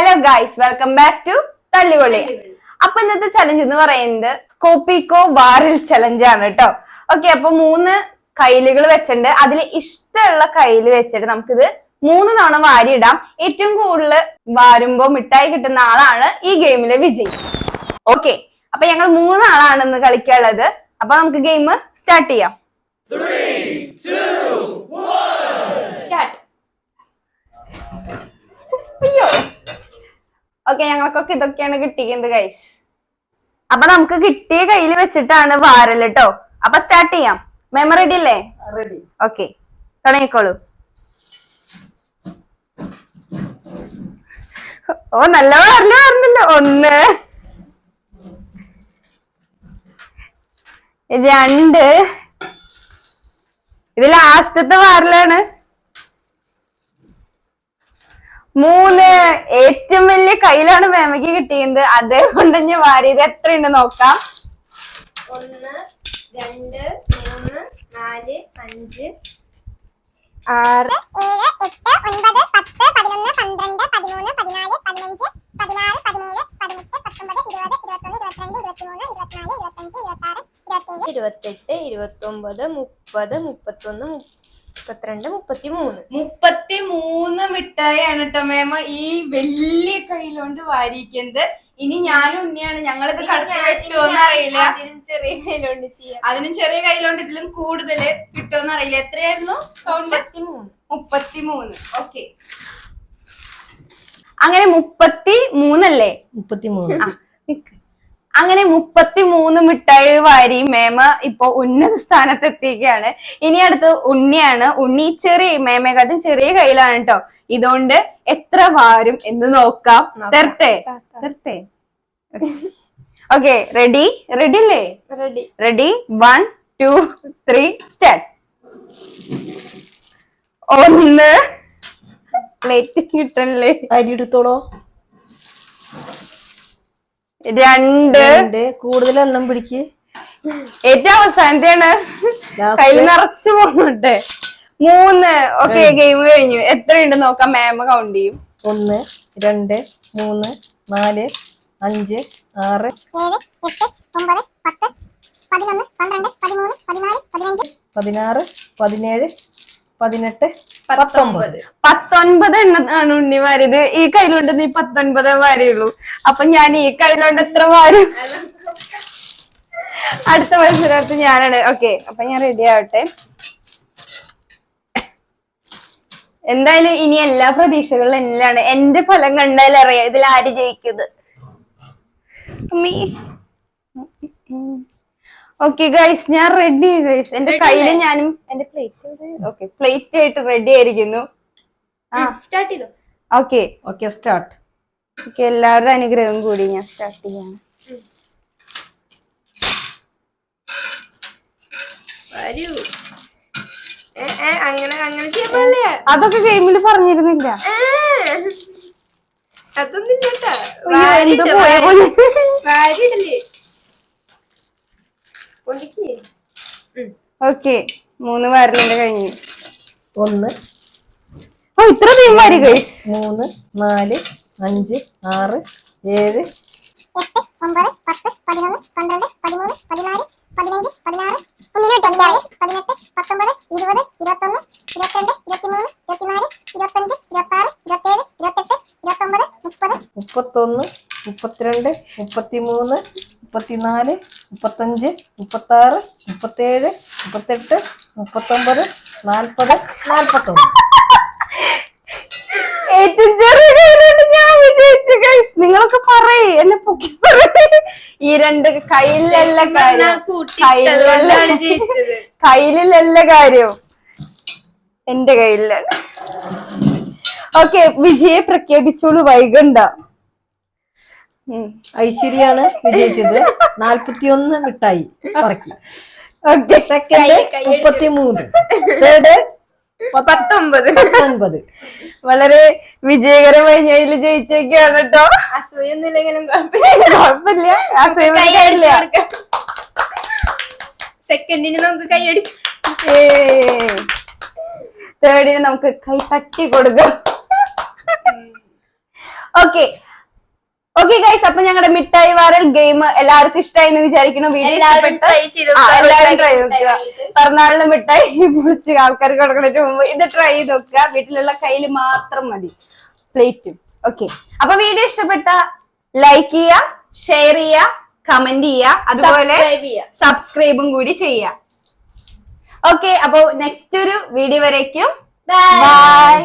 Hello guys welcome back to Thallukolli. അപ്പൊ ഇന്നത്തെ challenge എന്ന് പറയുന്നത് കോപ്പിക്കോ ബാറിൽ ചലഞ്ച് ആണ് കേട്ടോ ഓക്കെ അപ്പൊ മൂന്ന് കയ്യിലുകൾ വെച്ചിട്ടുണ്ട്. അതിൽ ഇഷ്ടമുള്ള കയ്യിൽ വെച്ചിട്ട് നമുക്കിത് മൂന്ന് തവണ വാരിയിടാം. ഏറ്റവും കൂടുതൽ വാരുമ്പോ മിഠായി കിട്ടുന്ന ആളാണ് ഈ ഗെയിമിലെ വിജയി. ഓക്കെ അപ്പൊ ഞങ്ങൾ മൂന്നാളാണ് ഇന്ന് കളിക്കാനുള്ളത്. അപ്പൊ നമുക്ക് ഗെയിം സ്റ്റാർട്ട് ചെയ്യാം. സ്റ്റാർട്ട് അയ്യോ. ഓക്കെ ഞങ്ങൾക്കൊക്കെ ഇതൊക്കെയാണ് കിട്ടിയത് ഗൈസ് അപ്പൊ നമുക്ക് കിട്ടിയ കയ്യിൽ വെച്ചിട്ടാണ് വാരൽ കേട്ടോ അപ്പൊ സ്റ്റാർട്ട് ചെയ്യാം. മെമ്മറി റെഡി അല്ലേ ഓക്കെ തുടങ്ങിക്കോളൂ. ഓ നല്ല വാരൽ പറഞ്ഞല്ലോ. ഒന്ന്. രണ്ട്. ഇത് ലാസ്റ്റത്തെ വാരലാണ്. മൂന്ന് ഏറ്റവും വലിയ കയ്യിലാണ് മേമയ്ക്ക് കിട്ടിയത്. അതേ കൊണ്ട് ഞാൻ വാരിയത് എത്രയുണ്ട് നോക്കാം. ഒന്ന് രണ്ട് മൂന്ന് നാല് അഞ്ച്. ആറ്. ഏഴ് എട്ട് ഒൻപത് പത്ത് പതിനൊന്ന് പന്ത്രണ്ട് പതിമൂന്ന് പതിനാല് പതിനഞ്ച് പതിനാറ് പതിനേഴ് പതിനെട്ട് പത്തൊമ്പത് ഇരുപത് ഇരുപത്തൊന്ന് ഇരുപത്തിരണ്ട് ഇരുപത്തിമൂന്ന് ഇരുപത്തിനാല് ഇരുപത്തഞ്ച് ഇരുപത്താറ് ഇരുപത്തേഴ് ഇരുപത്തെട്ട് ഇരുപത്തൊമ്പത് മുപ്പത് മുപ്പത്തൊന്ന് മുപ്പത്തിരണ്ട് മുപ്പത്തി മൂന്ന് മുപ്പത്തി മൂന്ന് മിഠായിയാണ് കേട്ടോ മേമ ഈ വലിയ കയ്യിലോണ്ട് വാരിക്കുന്നത് ഇനി ഞാനും ഉണ്ണിയാണ്. ഞങ്ങളിത് കടത്തി കിട്ടുമോന്ന് അറിയില്ല അതിനും ചെറിയ കയ്യിലോണ്ട് ചെയ്യാം. അതിനും ചെറിയ കയ്യിലോണ്ട് ഇതിലും കൂടുതൽ കിട്ടുമെന്ന് അറിയില്ല എത്രയായിരുന്നു? മുപ്പത്തി മൂന്ന് മുപ്പത്തി മൂന്ന് ഓക്കെ അങ്ങനെ മുപ്പത്തി മൂന്നല്ലേ മുപ്പത്തിമൂന്ന്. ആ, നിക്ക്. അങ്ങനെ മുപ്പത്തി മൂന്ന് മിഠായി വാരി മേമ ഇപ്പൊ ഉന്നത സ്ഥാനത്ത് എത്തിയിരിക്കുകയാണ് ഇനി അടുത്ത് ഉണ്ണിയാണ്. ഉണ്ണി ചെറിയ മേമയെക്കാട്ടും ചെറിയ കയ്യിലാണ് കേട്ടോ ഇതുകൊണ്ട് എത്ര വാരും എന്ന് നോക്കാം. തരട്ടെ? തരട്ടെ? ഓക്കെ റെഡി റെഡി അല്ലേ? Ready ready one two three start ഒന്ന്. പ്ലേറ്റ് കിട്ടണല്ലേ? അരി എടുത്തോളോ രണ്ട്. രണ്ട്. കൂടുതൽ എണ്ണം പിടിക്ക്. ഏറ്റവും അവസാനത്തെയാണ്. കയ്യിൽ നിറച്ചു പോകുന്നുണ്ട് മൂന്ന്. ഓക്കെ ഗെയിം കഴിഞ്ഞു. എത്രയുണ്ട് നോക്കാം. മാമ കൗണ്ട് ചെയ്യും. ഒന്ന് രണ്ട് മൂന്ന് നാല് അഞ്ച് ആറ് ഏഴ് എട്ട് ഒമ്പത് പത്ത് പതിനൊന്ന് പന്ത്രണ്ട് പതിമൂന്ന് പതിനാല് പതിനഞ്ച് പതിനാറ് പതിനേഴ് പതിനെട്ട് പത്തൊമ്പത്. പത്തൊൻപത് എണ്ണമാണ് ഉണ്ണി വാരിയത്. ഈ കയ്യിലുണ്ട് നീ പത്തൊൻപത് വാരിയുള്ളൂ. അപ്പൊ ഞാൻ ഈ കയ്യിലുണ്ട് എത്ര വാരും? അടുത്ത മത്സരത്ത് ഞാനാണ്. ഓക്കെ അപ്പൊ ഞാൻ റെഡി ആവട്ടെ. എന്തായാലും ഇനി എല്ലാ പ്രതീക്ഷകളും എന്നിലാണ്. എന്റെ ഫലം കണ്ടാൽ അറിയാം ഇതിൽ ആര് ജയിക്കുന്നത്. അമ്മീ. ഓക്കെ ഗൈസ് ഞാൻ റെഡി ഗൈസ് എന്റെ കയ്യിൽ ഞാനും എന്റെ പ്ലേറ്റ് ഓക്കെ പ്ലേറ്റ് ആയിട്ട് റെഡി ആയിരിക്കുന്നു. ആ. സ്റ്റാർട്ട് ചെയ്തോ? ഓക്കെ ഓക്കെ സ്റ്റാർട്ട് ഓക്കെ എല്ലാവരുടെ അനുഗ്രഹം കൂടി ഞാൻ സ്റ്റാർട്ട് ചെയ്യാണ്. വരൂ. ഏ, ഏ, അങ്ങനെ അങ്ങനെ ചെയ്യാൻ പാടില്ല? അതൊക്കെ ഗെയിമിൽ പറഞ്ഞിരുന്നില്ല. അതൊന്നും ഇല്ലട്ടാ. അയ്യോ, ഓക്കെ. മൂന്ന് വാരലിന്റെ കഴിഞ്ഞു. ഒന്ന്. ഓ ഇത്ര തീം വാരി മൂന്ന് നാല് അഞ്ച് ആറ് ഏഴ്. എട്ട് ഒമ്പത് പത്ത് പതിനൊന്ന് പന്ത്രണ്ട് പതിമൂന്ന് പതിനാല് പതിനഞ്ച് പതിനാറ് പതിനെട്ട് പത്തൊമ്പത് ഇരുപത് ഇരുപത്തൊന്ന് ഇരുപത്തിരണ്ട് ഇരുപത്തിമൂന്ന് ഇരുപത്തിനാല് ഇരുപത്തഞ്ച് ഇരുപത്താറ് ഇരുപത്തേഴ് ഇരുപത്തെട്ട് ഇരുപത്തൊമ്പത് മുപ്പത്. മുപ്പത്തൊന്ന് മുപ്പത്തിരണ്ട് മുപ്പത്തിമൂന്ന് മുപ്പത്തിനാല് മുപ്പത്തഞ്ച് മുപ്പത്താറ് മുപ്പത്തേഴ് മുപ്പത്തെട്ട് മുപ്പത്തൊമ്പത് നാൽപ്പത് നാൽപ്പത്തൊന്ന്. ഏറ്റവും ചെറിയ കയ്യിലുണ്ട് ഞാൻ വിജയിച്ചു ഗൈസ് നിങ്ങളൊക്കെ പറയേ എന്നെ പൊക്കി പറയ്. ഈ രണ്ട് കയ്യിലല്ല കാര്യം. കയ്യിലല്ല കാര്യം. എന്റെ കയ്യിലാണ്. ഓക്കെ വിജയെ പ്രഖ്യാപിച്ചോളൂ വൈകണ്ട. ഐശ്വര്യാണ് വിജയിച്ചത്. നാൽപ്പത്തിയൊന്ന് മിഠായി പറക്കി. സെക്കൻഡ് മുപ്പത്തിമൂന്ന്. തേർഡ് പത്തൊമ്പത്. പത്തൊൻപത്. വളരെ വിജയകരമായി ഞാൻ ഇതിൽ ജയിച്ചേക്കാണ് കേട്ടോ അസൂയൊന്നുമില്ലെങ്കിലും കുഴപ്പമില്ല. സെക്കൻഡിന് നമുക്ക് കൈയടിച്ചു. തേർഡിന് നമുക്ക് കൈ തട്ടി കൊടുക്കാം. ഓക്കെ ഓക്കെ ഗൈസ് അപ്പൊ ഞങ്ങളുടെ മിഠായി വാരൽ ഗെയിം എല്ലാവർക്കും ഇഷ്ടമായി എന്ന് വിചാരിക്കുന്നു. വീഡിയോ എല്ലാവരും ട്രൈ മിഠായി നോക്കുക. പിറന്നാളിന് മിഠായി പൊളിച്ച് ആൾക്കാർക്ക് കൊടുക്കണേറ്റ് മുമ്പ് ഇത് ട്രൈ ചെയ്ത് നോക്കുക. വീട്ടിലുള്ള കയ്യിൽ മാത്രം മതി. പ്ലേറ്റും ഓക്കെ അപ്പൊ വീഡിയോ ഇഷ്ടപ്പെട്ട ലൈക്ക് ചെയ്യുക ഷെയർ ചെയ്യ കമന്റ് ചെയ്യുക. അതുപോലെ. സബ്സ്ക്രൈബും കൂടി ചെയ്യുക. ഓക്കെ അപ്പൊ നെക്സ്റ്റ് ഒരു വീഡിയോ വരേക്കും. ബൈ